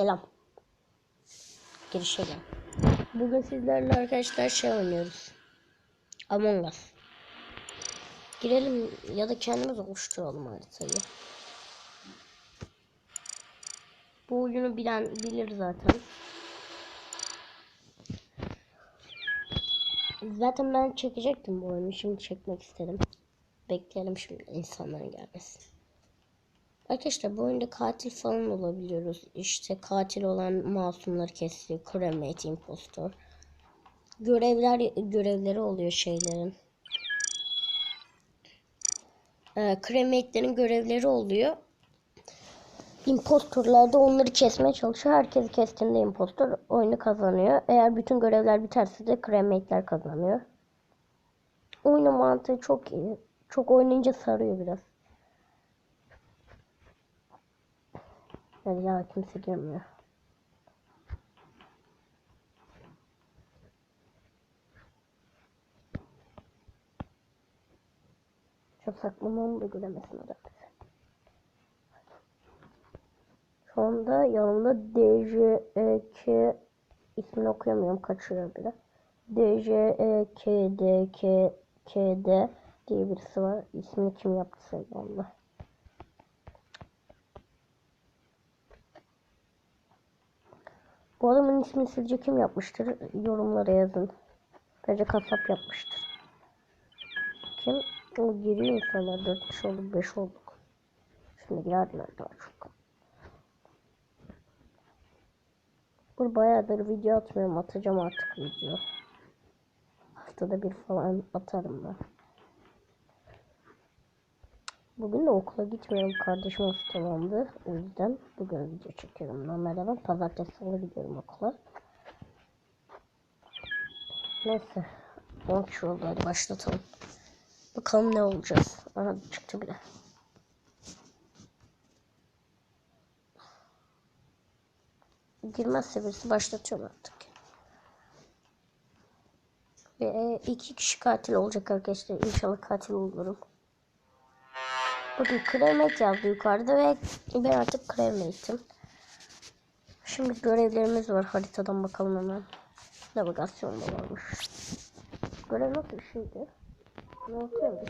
Selam. Girişe gel. Bugün sizlerle arkadaşlar şey oynuyoruz. Among Us. Girelim ya da kendimiz oluşturalım haritayı. Bu oyunu bilen bilir zaten. Zaten ben çekecektim bu oyunu. Şimdi çekmek istedim. Bekleyelim şimdi insanların gelmesini. Arkadaşlar bu oyunda katil falan olabiliyoruz. İşte katil olan masumları kesiyor. Cremate impostor. Görevler görevleri oluyor şeylerin. Ee, cremate'lerin görevleri oluyor. Impostorlar da onları kesmeye çalışıyor. Herkesi kestiğinde impostor oyunu kazanıyor. Eğer bütün görevler biterse de cremate'ler kazanıyor. Oyunun mantığı çok iyi. Çok oynayınca sarıyor biraz. Yani ya kimse girmiyor. Çok saklamamı da gülemesin o da. Şu anda yanımda DJK ismini okuyamıyorum kaçırıyor bile. DJKDKD diye birisi var. İsmini kim yaptıysa Allah. Bu adamın ismini sizce kim yapmıştır? Yorumlara yazın. Bence kasap yapmıştır. Kim? O giriyor insanlar. 4 kişi olduk, 5 olduk. Şimdi girerler daha çok. Bu bayağıdır video atmıyorum. Atacağım artık video. Haftada bir falan atarım ben. Bugün de okula gitmiyorum. Kardeşim hastalandı. O yüzden bugün video çekiyorum. Normalde ben pazartesi salı gidiyorum okula. Neyse. 10 kişi oldu. Hadi başlatalım. Bakalım ne olacağız. Aha çıktı bile. Girmezse birisi başlatıyorum artık. Ve iki kişi katil olacak arkadaşlar. İnşallah katil olurum. Bakın cremate yazdı yukarıda ve ben artık cremate'im. Şimdi görevlerimiz var. Haritadan bakalım hemen. Navigasyon da varmış. Görev bir şeydi? Ne okuyor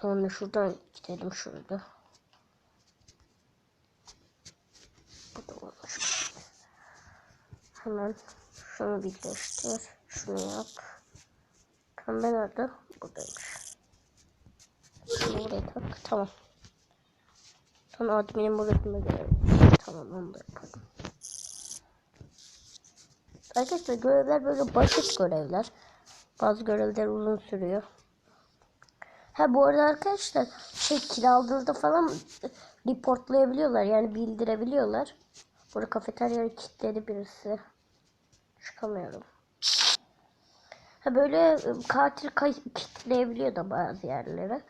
Sonra şuradan gidelim şurada. Bu da olmuş. Hemen şunu birleştir. Şunu yap. Pembe nerede? Buradaymış. Şunu buraya tak. Tamam. Sonra adminin burasında görelim. Tamam onu da yapalım. Arkadaşlar görevler böyle basit görevler. Bazı görevler uzun sürüyor. Ha bu arada arkadaşlar şey kiraladığınızda falan reportlayabiliyorlar yani bildirebiliyorlar. Burada kafeteryayı kilitledi birisi. Çıkamıyorum. Ha böyle e, katil kay- kilitleyebiliyor da bazı yerlere.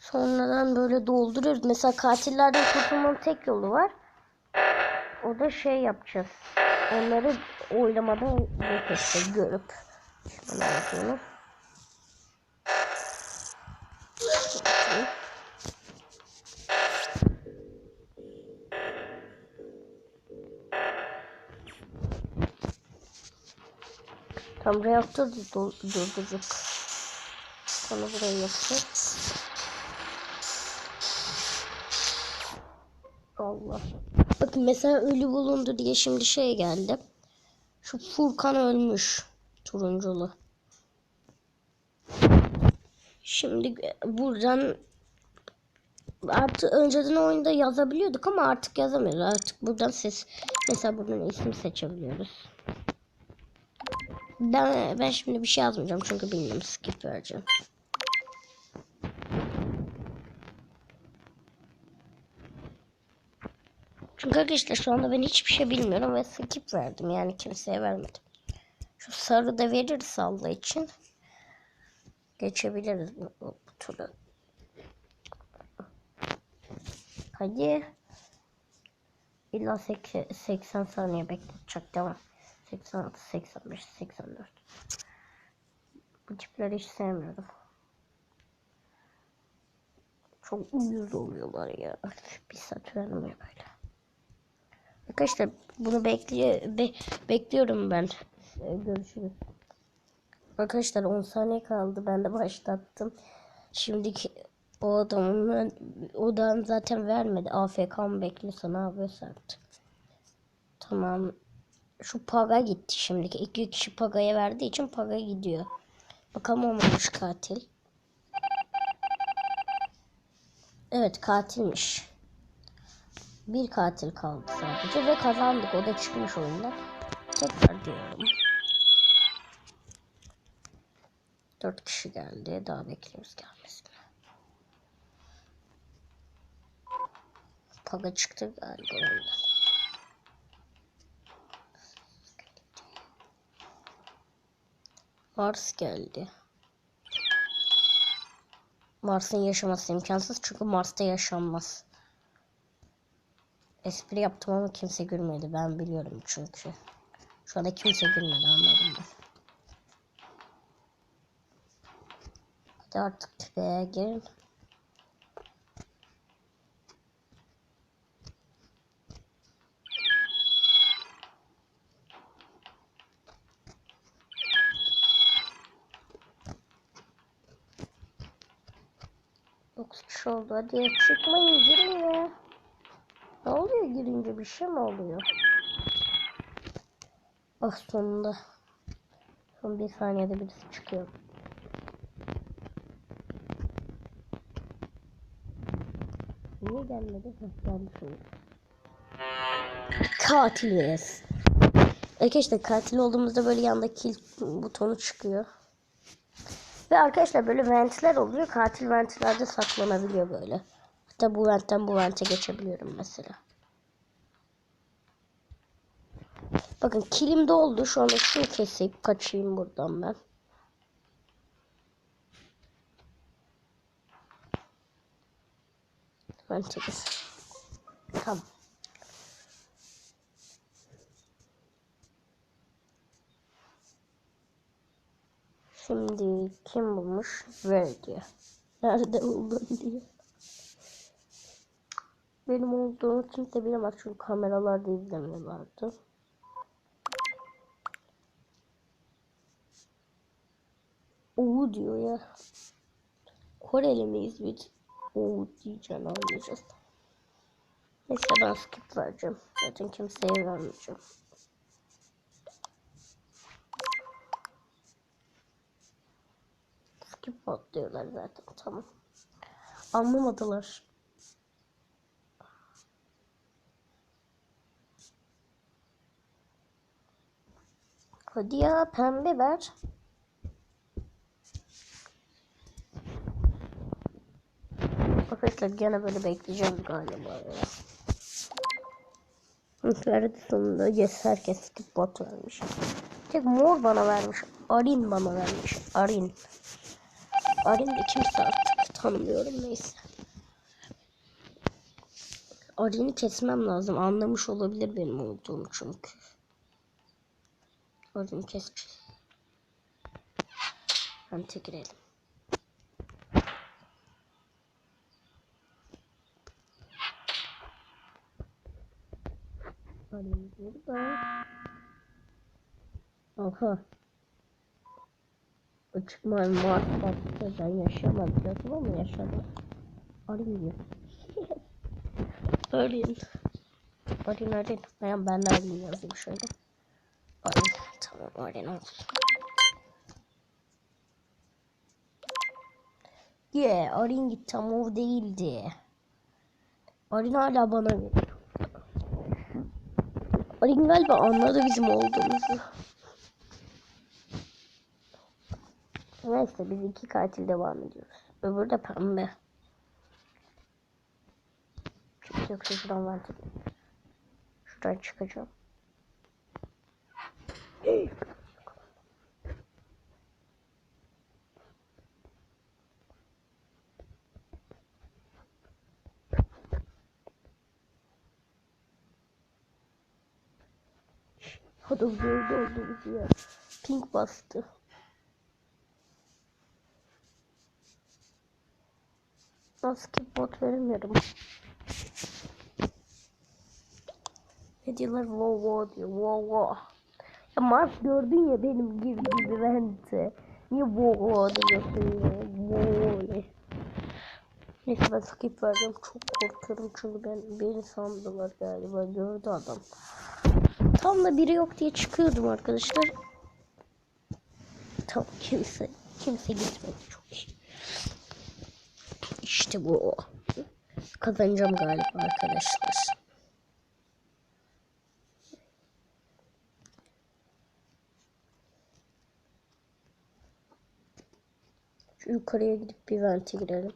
Sonradan böyle dolduruyoruz. Mesela katillerden kurtulmanın tek yolu var. O da şey yapacağız. Onları oylamadan yok edeceğiz görüp. Şöyle Tam reaktör durduracak. Sonra burayı yapacağız. Allah. Bakın mesela ölü bulundu diye şimdi şey geldi. Şu Furkan ölmüş. Turunculu. Şimdi buradan artık önceden oyunda yazabiliyorduk ama artık yazamıyoruz. Artık buradan ses mesela buradan isim seçebiliyoruz. Ben ben şimdi bir şey yazmayacağım çünkü bilmiyorum skip vereceğim. Çünkü arkadaşlar şu anda ben hiçbir şey bilmiyorum ve skip verdim yani kimseye vermedim. Şu sarı da verirse Allah için geçebiliriz bu, bu, bu turu. Hadi. İlla 80 saniye bekletecek devam. 86, 85, 84. Bu tipleri hiç sevmiyorum. Çok uyuz oluyorlar ya. Bir saat vermiyor böyle. Arkadaşlar bunu bekliyor be, bekliyorum ben. Ee, Görüşürüz. Arkadaşlar 10 saniye kaldı. Ben de başlattım. Şimdiki o adamın odan zaten vermedi. AFK mı bekliyorsa ne yapıyorsa artık. Tamam. Şu paga gitti şimdiki. İki kişi pagaya verdiği için paga gidiyor. Bakalım olmamış katil. Evet katilmiş. Bir katil kaldı sadece ve kazandık. O da çıkmış oyundan. Tekrar diyorum. Dört kişi geldi. Daha bekliyoruz gelmesini. Paga çıktı galiba oyundan. Mars geldi. Mars'ın yaşaması imkansız çünkü Mars'ta yaşanmaz. Espri yaptım ama kimse gülmedi. Ben biliyorum çünkü. Şu anda kimse gülmedi anladım ben. Hadi artık tüfeğe girin. Oldu. Hadi çıkmayın girin ya. Ne oluyor girince bir şey mi oluyor? Ah sonunda. Son bir saniyede birisi çıkıyor. Niye gelmedi? Geldi şimdi. Katiliz. Arkadaşlar katil olduğumuzda böyle yanda kill butonu çıkıyor. Ve arkadaşlar böyle ventler oluyor. Katil ventlerde saklanabiliyor böyle. Hatta bu ventten bu vente geçebiliyorum mesela. Bakın kilim doldu. Şu anda şunu kesip kaçayım buradan ben. Vente. Tamam. Şimdi kim bulmuş? Ver diyor. Nerede buldun diyor. Benim olduğumu kimse bilemez çünkü kameralarda izlemiyorlardı. Uğu diyor ya. Koreli miyiz biz? Uğu diyeceğim anlayacağız. Neyse ben skip vereceğim. Zaten kimseye vermeyeceğim. Skip atlıyorlar zaten tamam. Anlamadılar. Hadi ya pembe ver. Arkadaşlar gene böyle bekleyeceğim galiba ya. Verdi sonunda yes herkes skip bot vermiş. Tek mor bana vermiş. Arin bana vermiş. Arin. Arin de kimse artık tanımıyorum neyse. Arin'i kesmem lazım. Anlamış olabilir benim olduğumu çünkü. Arin'i keseceğiz. Hante girelim. Arin burada. Aha. Açık mavi Mars bastı. Ben yaşamadım ama yaşadım. Diyor. Arin. Arin Arin. Ben, ben de Arin yazayım şöyle. Arin. Tamam Arin olsun. Yeah, Arin gitti ama o değildi. Arin hala bana veriyor. Arin galiba anladı bizim olduğumuzu. Neyse biz iki katil devam ediyoruz. Öbürü de pembe. Kimse yoksa şuradan var Şuradan çıkacağım. Hadi gördü olduğumuz yer. Pink bastı. Skip bot veremiyorum. Ne diyorlar? Wow wow diyor. Wow wow. Ya Mars gördün ya benim gibi gibi bence. Niye wow wow diyorsun ya? Wow ne? Neyse ben skip vereceğim. Çok korkuyorum çünkü ben beni sandılar galiba. Gördü adam. Tam da biri yok diye çıkıyordum arkadaşlar. Tam kimse kimse gitmedi çok iyi. İşte bu. Kazanacağım galiba arkadaşlar. Şu yukarıya gidip bir vente girelim.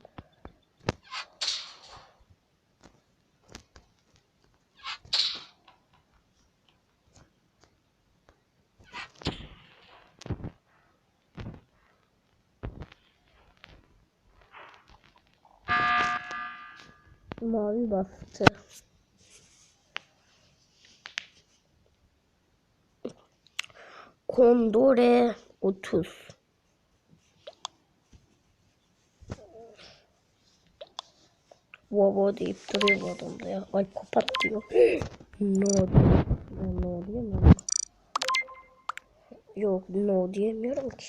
Mavi bastı. Kondore 30. Vava deyip duruyor bu ya. Ay kapat diyor. no diyor. No diyemiyorum. Yok no diyemiyorum ki.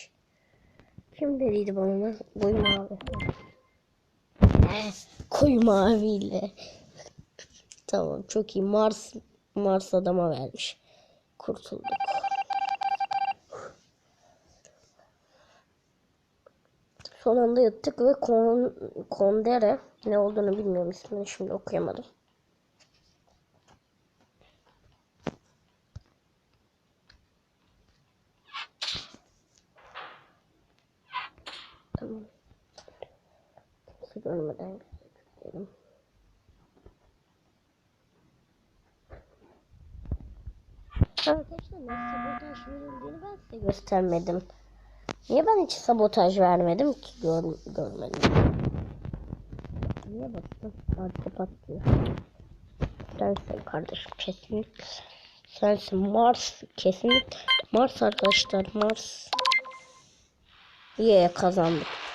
Kim dediydi bana lan? Mavi. Eh, Koy maviyle. tamam çok iyi. Mars Mars adama vermiş. Kurtulduk. Son anda yattık ve kon, Kondere ne olduğunu bilmiyorum ismini şimdi okuyamadım. Tamam. Kimse görmeden gidelim. Arkadaşlar nasıl sabotaj verildiğini ben size göstermedim. Niye ben hiç sabotaj vermedim ki gör, görmedim. Niye bastım? Artık patlıyor. Sensin kardeşim kesinlikle. Sensin Mars kesinlikle. Mars arkadaşlar Mars. Ye kazandık.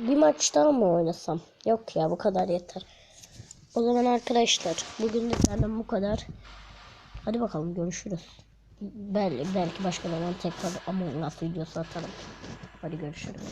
Bir maç daha mı oynasam? Yok ya bu kadar yeter. O zaman arkadaşlar bugün de benden bu kadar. Hadi bakalım görüşürüz. Belki, belki başka zaman tekrar Among Us videosu atarım. Hadi görüşürüz.